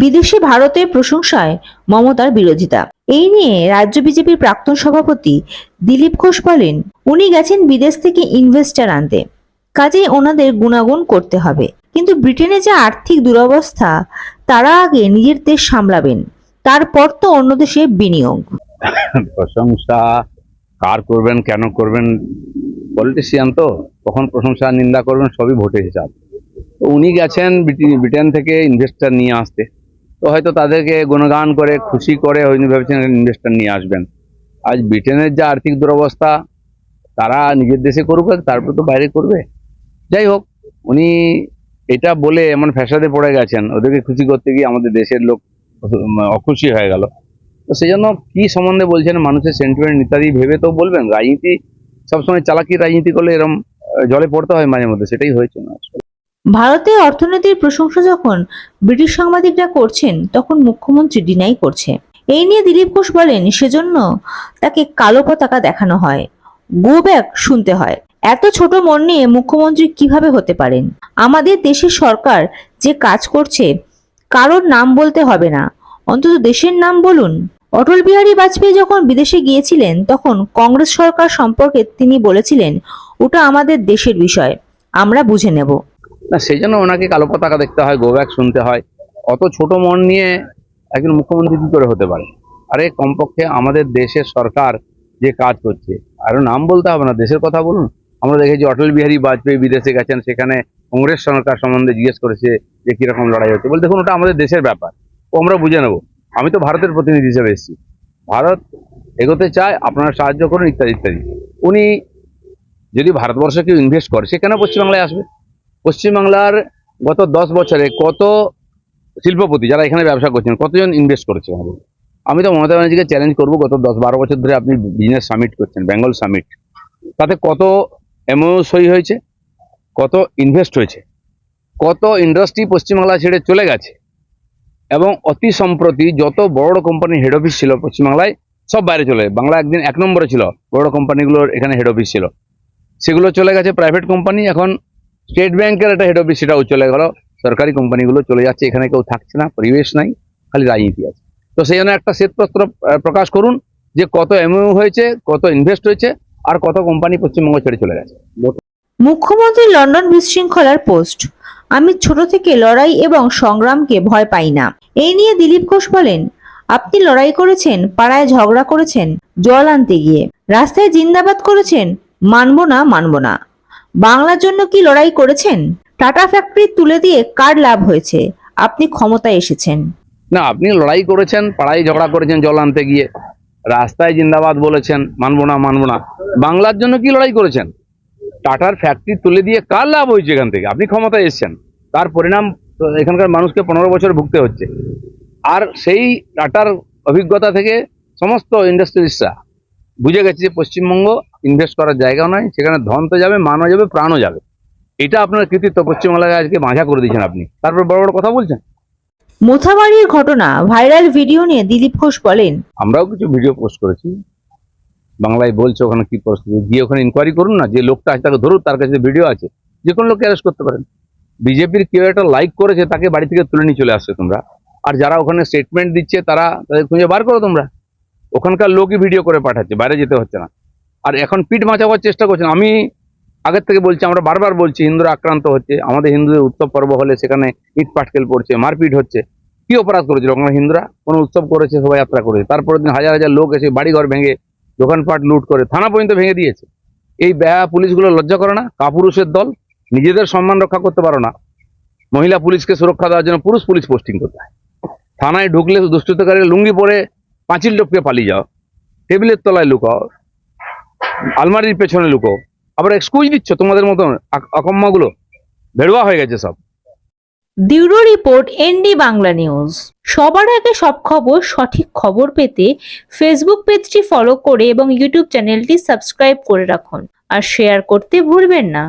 বিদেশে ভারতের প্রশংসায় মমতার বিরোধিতা। এই নিয়ে রাজ্য বিজেপির প্রাক্তন সভাপতি দিলীপ ঘোষ বলেন, উনি গেছেন বিদেশ থেকে ইনভেস্টার আনতে। কাজেই ওনাদের গুণাগুণ করতে হবে। কিন্তু ব্রিটেনে যে আর্থিক দুরবস্থা, তারা আগে নিজের দেশ সামলাবেন। তারপর তো অন্য দেশে বিনিয়োগ। প্রশংসা কার করবেন, কেন করবেন? পলিটিশিয়ান তো। কখন প্রশংসা, নিন্দা করবেন, সবই ভোটের হিসাব। উনি গেছেন ব্রিটেন থেকে ইনভেস্টার নিয়ে আসতে। তো হয়তো তাদেরকে গুণগান করে খুশি করে হয়তো ভেবেছেন ইনভেস্টার নিয়ে আসবেন। আজ ব্রিটেনের যা আর্থিক দুরবস্থা তারা নিজের দেশে করবে তারপর তো বাইরে করবে। যাই হোক উনি এটা বলে এমন ফ্যাসাদে পড়ে গেছেন ওদেরকে খুশি করতে গিয়ে আমাদের দেশের লোক অখুশি হয়ে গেল। তো সেই জন্য কি সম্বন্ধে বলছেন মানুষের সেন্টিমেন্ট ইত্যাদি ভেবে তো বলবেন। রাজনীতি সবসময় চালাকি রাজনীতি করলে এরকম আহ, জলে পড়তে হয় মাঝে মধ্যে সেটাই হয়েছে না। ভারতের অর্থনীতির প্রশংসা যখন ব্রিটিশ সাংবাদিকরা করছেন, তখন মুখ্যমন্ত্রী ডিনাই করছে। এই নিয়ে দিলীপ ঘোষ বলেন, সেজন্য তাকে কালো পতাকা দেখানো হয়। গো ব্যাক শুনতে হয়। এত ছোট মন নিয়ে মুখ্যমন্ত্রী কীভাবে হতে পারেন? আমাদের দেশের সরকার যে কাজ করছে, কারোর নাম বলতে হবে না। অন্তত দেশের নাম বলুন। অটল বিহারী বাজপেয়ী যখন বিদেশে গিয়েছিলেন, তখন কংগ্রেস সরকার সম্পর্কে তিনি বলেছিলেন, ওটা আমাদের দেশের বিষয়। আমরা বুঝে নেব। না, সেই জন্য ওনাকে কালো পতাকা দেখতে হয় গোব্যাক শুনতে হয়। অত ছোট মন নিয়ে একজন মুখ্যমন্ত্রী কি করে হতে পারে? আরে, কমপক্ষে আমাদের দেশের সরকার যে কাজ করছে আরও নাম বলতে হবে না, দেশের কথা বলুন। আমরা দেখেছি অটল বিহারী বাজপেয়ী বিদেশে গেছেন, সেখানে কংগ্রেস সরকার সম্বন্ধে জিজ্ঞেস করেছে যে কীরকম লড়াই হচ্ছে। বলে দেখুন, ওটা আমাদের দেশের ব্যাপার, ও আমরা বুঝে নেব। আমি তো ভারতের প্রতিনিধি হিসেবে এসেছি। ভারত এগোতে চায়, আপনারা সাহায্য করুন, ইত্যাদি ইত্যাদি। উনি যদি ভারতবর্ষে কেউ ইনভেস্ট করে, সে কেন পশ্চিমবাংলায় আসবে? পশ্চিমবাংলার গত দশ বছরে কত শিল্পপতি যারা এখানে ব্যবসা করছেন, কতজন ইনভেস্ট করেছে আমাদের আমি তো মমতা ব্যানার্জিকে চ্যালেঞ্জ করব, গত দশ বারো বছর ধরে আপনি বিজনেস সামিট করছেন বেঙ্গল সামিট তাতে কত এমও সই হয়েছে, কত ইনভেস্ট হয়েছে, কত ইন্ডাস্ট্রি পশ্চিমবাংলা ছেড়ে চলে গেছে, এবং অতি সম্প্রতি যত বড় বড় কোম্পানির হেড অফিস ছিল পশ্চিমবাংলায়, সব বাইরে চলে বাংলা একদিন এক নম্বরে ছিল, বড় বড় কোম্পানিগুলোর এখানে হেড অফিস ছিল। সেগুলো চলে গেছে প্রাইভেট কোম্পানি এখন স্টেট ব্যাংকের একটা হেড অফিস সেটাও চলে গেল। সরকারি কোম্পানিগুলো চলে যাচ্ছে, এখানে কেউ থাকছে না, পরিবেশ নাই, খালি রাজনীতি আছে। তো সেই জন্য একটা শ্বেতপত্র প্রকাশ করুন যে কত এমইউ হয়েছে, কত ইনভেস্ট হয়েছে, আর কত কোম্পানি পশ্চিমবঙ্গ ছেড়ে চলে গেছে। মুখ্যমন্ত্রী লন্ডন বিশৃঙ্খলার পোস্ট। আমি ছোট থেকে লড়াই এবং সংগ্রামকে ভয় পাই না। এই নিয়ে দিলীপ ঘোষ বলেন, আপনি লড়াই করেছেন, পাড়ায় ঝগড়া করেছেন, জল আনতে গিয়ে। রাস্তায় জিন্দাবাদ করেছেন, মানবো না মানবো না। বাংলার জন্য কি লড়াই করেছেন? টাটা ফ্যাক্টরি তুলে দিয়ে কার লাভ হয়েছে? আপনি ক্ষমতায় এসেছেন। না, আপনি লড়াই করেছেন, পাড়ায় ঝগড়া করেছেন, জল আনতে গিয়ে। রাস্তায় জিন্দাবাদ বলেছেন, মানবো না মানবো না। বাংলার জন্য কি লড়াই করেছেন? টাটার ফ্যাক্টরি তুলে দিয়ে কার লাভ হয়েছে এখান থেকে? আপনি ক্ষমতায় এসেছেন। তার পরিণাম, এখানকার মানুষকে পনেরো বছর ভুগতে হচ্ছে। আর সেই টাটার অভিজ্ঞতা থেকে সমস্ত ইন্ডাস্ট্রিজরা বুঝে গেছে যে পশ্চিমবঙ্গ ইনভেস্ট করার জায়গাও নয় সেখানে ধন তো যাবে মানও যাবে প্রাণও যাবে। এটা আপনার কৃতিত্ব পশ্চিমবাংলায় আজকে মাঝা করে দিয়েছেন আপনি। তারপর বড় বড় কথা বলছেন? মোথাবাড়ির ঘটনা ভাইরাল ভিডিও নিয়ে দিলীপ ঘোষ বলেন। আমরাও কিছু ভিডিও পোস্ট করেছি। বাংলায় বলছে ওখানে কি পরিস্থিতি গিয়ে ওখানে ইনকোয়ারি করুন না যে লোকটা আছে তাকে ধরুন তার কাছে ভিডিও আছে। যে কোনো লোককে অ্যারেস্ট করতে পারেন। বিজেপির কেউ একটা লাইক করেছে তাকে বাড়ি থেকে তুলে নিয়ে চলে আসছে তোমরা। আর যারা ওখানে স্টেটমেন্ট দিচ্ছে তারা তাদের খুঁজে বার করো তোমরা। ওখানকার লোকই ভিডিও করে পাঠাচ্ছে, বাইরে যেতে হচ্ছে না। আর এখন পিঠ বাঁচাবার চেষ্টা করছেন। আমি আগের থেকে বলছি, আমরা বারবার বলছি, হিন্দুরা আক্রান্ত হচ্ছে, আমাদের হিন্দুদের উৎসব পর্ব হলে সেখানে ইট পাটকেল পড়ছে, মারপিট হচ্ছে। কি অপরাধ করেছিল ওখানে হিন্দুরা? কোনো উৎসব করেছে শোভাযাত্রা করেছে। তারপরের দিন হাজার হাজার লোক এসে বাড়িঘর ভেঙে দোকানপাট লুট করে থানা পর্যন্ত ভেঙে দিয়েছে। এই ব্যয়া পুলিশগুলো লজ্জা করে না? কাপুরুষের দল? নিজেদের সম্মান রক্ষা করতে পারো না। মহিলা পুলিশকে সুরক্ষা দেওয়ার জন্য পুরুষ পুলিশ পোস্টিং করতে হয়। থানায় ঢুকলে দুষ্কৃতকারী লুঙ্গি পরে পাঁচিল টপকে পালিয়ে যাও, টেবিলের তলায় লুকাও, আলমারির পেছনে লুকো আবার এক্সকুজ দিচ্ছ তোমাদের মতন অকম্মাগুলো? ভেড়ুয়া হয়ে গেছে সব। Bureau report, ND Bangla news. সবার আগে সব খবর, সঠিক খবর পেতে ফেসবুক পেজটি ফলো করে এবং ইউটিউব চ্যানেলটি সাবস্ক্রাইব করে রাখুন। আর শেয়ার করতে ভুলবেন না।